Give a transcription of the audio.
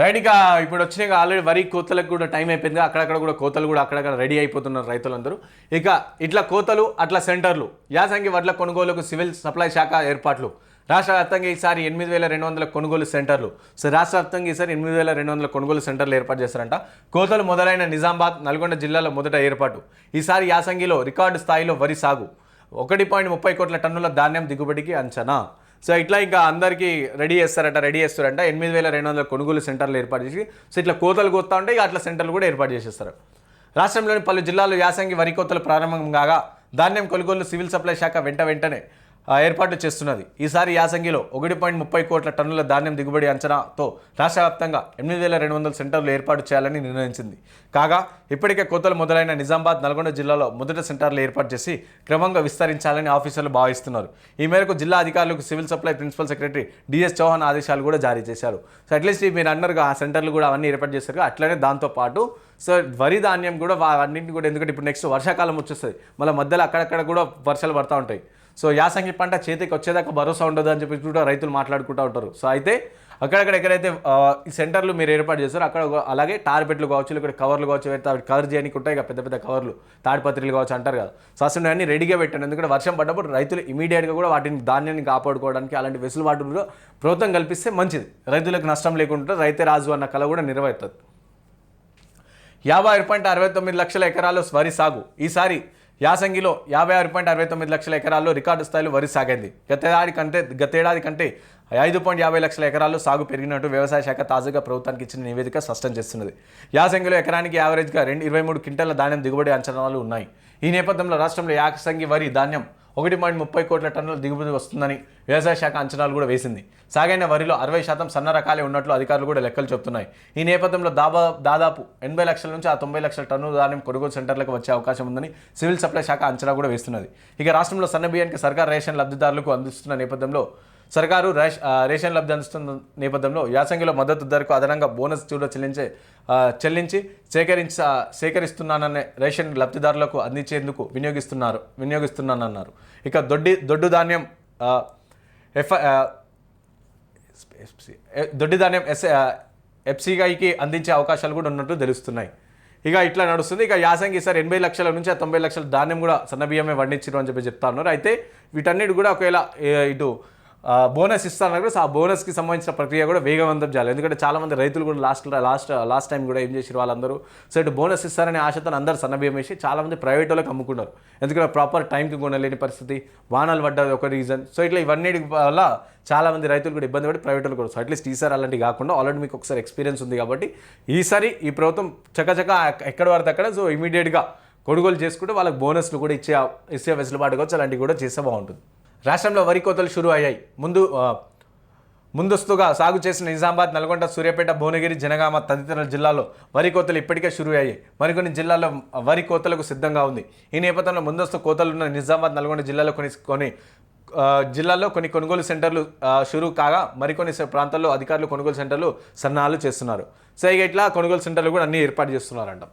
Right ఇక ఇప్పుడు వచ్చినాయి ఆల్రెడీ వరి కోతలకు కూడా టైం అయిపోయింది. అక్కడక్కడ కూడా కోతలు కూడా అక్కడక్కడ రెడీ అయిపోతున్నారు రైతులందరూ. ఇక ఇట్లా కోతలు అట్లా సెంటర్లు యాసంగి వడ్ల కొనుగోలుకు సివిల్ సప్లై శాఖ ఏర్పాట్లు. రాష్ట్ర వ్యాప్తంగా ఈసారి ఎనిమిది వేల రెండు వందల కొనుగోలు సెంటర్లు సో రాష్ట్ర వ్యాప్తంగా ఈసారి ఎనిమిది వేల రెండు వందల కొనుగోలు సెంటర్లు ఏర్పాటు చేస్తారంట. కోతలు మొదలైన నిజామాబాద్ నల్గొండ జిల్లాలో మొదట ఏర్పాటు. ఈసారి యాసంగిలో రికార్డు స్థాయిలో వరి సాగు. ఒకటి పాయింట్ ముప్పై కోట్ల టన్నుల ధాన్యం దిగుబడికి అంచనా. సో ఇట్లా ఇంకా అందరికీ రెడీ చేస్తారట రెడీ చేస్తారంట. ఎనిమిది వేల రెండు వందల కొనుగోలు సెంటర్లు ఏర్పాటు చేసి సో ఇట్లా కోతలు కోస్తా ఉంటే ఇక అట్లా సెంటర్లు కూడా ఏర్పాటు చేసేస్తారు. రాష్ట్రంలోని పలు జిల్లాలు యాసంగి వరి కోతలు ప్రారంభం కాగా ధాన్యం కొనుగోలు సివిల్ సప్లై శాఖ వెంట వెంటనే ఏర్పాట్లు ఏర్పాటు చేస్తున్నది. ఈసారి యాసంగిలో ఒకటి పాయింట్ ముప్పై కోట్ల టన్నుల ధాన్యం దిగుబడి అంచనాతో రాష్ట్ర వ్యాప్తంగా ఎనిమిది వేల రెండు వందల సెంటర్లు ఏర్పాటు చేయాలని నిర్ణయించింది. కాగా ఇప్పటికే కోతలు మొదలైన నిజామాబాద్ నల్గొండ జిల్లాలో మొదట సెంటర్లు ఏర్పాటు చేసి క్రమంగా విస్తరించాలని ఆఫీసర్లు భావిస్తున్నారు. ఈ మేరకు జిల్లా అధికారులకు civil supply principal secretary DS Chauhan ఆదేశాలు కూడా జారీ చేశారు. సో అట్లీస్ట్ మీరు అన్నారుగా ఆ సెంటర్లు కూడా అవన్నీ ఏర్పాటు చేశారు అట్లనే దాంతోపాటు సో వరి ధాన్యం కూడా అన్నింటిని కూడా ఎందుకంటే ఇప్పుడు నెక్స్ట్ వర్షాకాలం వచ్చేస్తుంది. మళ్ళీ మధ్యలో అక్కడక్కడ కూడా వర్షాలు పడతా ఉంటాయి. సో యాసంగి పంట చేతికి వచ్చేదాకా భరోసా ఉండదు అని చెప్పి కూడా రైతులు మాట్లాడుకుంటూ ఉంటారు. సో అయితే అక్కడక్కడ ఎక్కడైతే ఈ సెంటర్లు మీరు ఏర్పాటు చేస్తారో అక్కడ ఒక- అలాగే టార్పెట్లు కావచ్చు ఇక్కడ కవర్లు కావచ్చు అవి కవర్ చేయడానికి ఉంటాయి ఇక పెద్ద పెద్ద కవర్లు తాడిపత్రులు కావచ్చు అంటారు కదా. సో అసలు అన్ని రెడీగా పెట్టండి. ఎందుకంటే వర్షం పడ్డప్పుడు రైతులు ఇమీడియట్గా కూడా వాటిని ధాన్యాన్ని కాపాడుకోవడానికి అలాంటి వెసులుబాటు కూడా ప్రభుత్వం కల్పిస్తే మంచిది. రైతులకు నష్టం లేకుండా రైతే రాజు అన్న కళ కూడా నిర్వహిస్తుంది యాభై ఆరు పాయింట్ అరవై తొమ్మిది లక్షల ఎకరాల్లో వరి సాగు. ఈసారి యాసంగిలో యాభై ఆరు పాయింట్ అరవై తొమ్మిది లక్షల ఎకరాల్లో రికార్డు స్థాయిలో వరి సాగింది. గతేడాది కంటే గతేడాది కంటే ఐదు పాయింట్ యాభై లక్షల ఎకరాల్లో సాగు పెరిగినట్టు వ్యవసాయ శాఖ తాజాగా ప్రభుత్వానికి ఇచ్చిన నివేదిక స్పష్టం చేస్తున్నది. యాసంగిలో ఎకరానికి యావరేజ్గా రెండు ఇరవై మూడు క్వింటాల ధాన్యం దిగుబడి అంచనాలు ఉన్నాయి. ఈ నేపథ్యంలో రాష్ట్రంలో యాసంగి వరి ధాన్యం ఒకటి పాయింట్ ముప్పై కోట్ల టన్నుల దిగుబడి వస్తుందని వ్యవసాయ శాఖ అంచనాలు కూడా వేసింది. సాగైన వరిలో అరవై శాతం సన్న రకాలే ఉన్నట్లు అధికారులు కూడా లెక్కలు చెబుతున్నాయి. ఈ నేపథ్యంలో దాబా దాదాపు ఎనభై లక్షల నుంచి ఆ తొంభై లక్షల టన్నుల ధాన్యం కొనుగోలు సెంటర్లకు వచ్చే అవకాశం ఉందని సివిల్ సప్లై శాఖ అంచనా కూడా వేస్తున్నది. ఇక రాష్ట్రంలో సన్న బియ్యానికి సర్కార్ రేషన్ లబ్ధిదారులకు అందిస్తున్న నేపథ్యంలో సర్కారు రేష్- రేషన్ లబ్ధి అందిస్తున్న నేపథ్యంలో యాసంగిలో మద్దతు ధరకు అదనంగా బోనస్ చూడ చెల్లించే చెల్లించి సేకరించ సేకరిస్తున్నాననే రేషన్ లబ్ధిదారులకు అందించేందుకు వినియోగిస్తున్నారు వినియోగిస్తున్నానన్నారు. ఇక దొడ్డి దొడ్డు ధాన్యం ఎఫ్ ఎఫ్సి దొడ్డి ధాన్యం ఎస్ ఎఫ్సిఐకి అందించే అవకాశాలు కూడా ఉన్నట్టు తెలుస్తున్నాయి. ఇక ఇట్లా నడుస్తుంది. ఇక యాసంగి సార్ ఎనభై లక్షల నుంచి ఆ తొంభై లక్షల ధాన్యం కూడా సన్న బియ్యమే పండించారు అని చెప్పి చెప్తా ఉన్నారు. అయితే వీటన్నిటి కూడా ఒకవేళ ఇటు బోనస్ ఇస్తారన్నారు సో ఆ బోనస్కి సంబంధించిన ప్రక్రియ కూడా వేగవంతం చేయాలి. ఎందుకంటే చాలామంది రైతులు కూడా లాస్ట్ లాస్ట్ లాస్ట్ టైం కూడా ఏం చేసారు వాళ్ళందరూ? సో ఇటు బోనస్ ఇస్తారనే ఆశతో అందరూ సన్నభయం వేసి చాలామంది ప్రైవేట్ వాళ్ళకి అమ్ముకున్నారు. ఎందుకంటే ప్రాపర్ టైంకి కొనలేని పరిస్థితి వానాలు పడ్డది ఒక రీజన్. సో ఇట్లా ఇవన్నీ వల్ల చాలామంది రైతులు కూడా ఇబ్బంది పడి ప్రైవేట్ వాళ్ళు కూడా సో అట్లీస్ట్ ఈసారి అలాంటివి కాకుండా ఆల్రెడీ మీకు ఒకసారి ఎక్స్పీరియన్స్ ఉంది కాబట్టి ఈసారి ఈ ప్రభుత్వం చకచక ఎక్కడ పడితే అక్కడ సో ఇమీడియట్గా కొనుగోలు చేసుకుంటే వాళ్ళకి బోనస్లు కూడా ఇచ్చే ఇచ్చే వెసులుబాటు కావచ్చు. అలాంటివి కూడా చేస్తే బాగుంటుంది. రాష్ట్రంలో వరి కోతలు షురు అయ్యాయి. ముందు ముందస్తుగా సాగు చేసిన నిజామాబాద్ నల్గొండ సూర్యాపేట భువనగిరి జనగామ తదితర జిల్లాల్లో వరి కోతలు ఇప్పటికే షురు అయ్యాయి. మరికొన్ని జిల్లాల్లో వరి కోతలకు సిద్ధంగా ఉంది. ఈ నేపథ్యంలో ముందస్తు కోతలు ఉన్న నిజామాబాద్ నల్గొండ జిల్లాలో కొన్ని కొన్ని జిల్లాల్లో కొన్ని కొనుగోలు సెంటర్లు ఆ, షురు కాగా మరికొన్ని ప్రాంతాల్లో అధికారులు కొనుగోలు సెంటర్లు సన్నాహాలు చేస్తున్నారు. సో ఇక ఇట్లా కొనుగోలు సెంటర్లు కూడా అన్ని ఏర్పాటు చేస్తున్నారంట.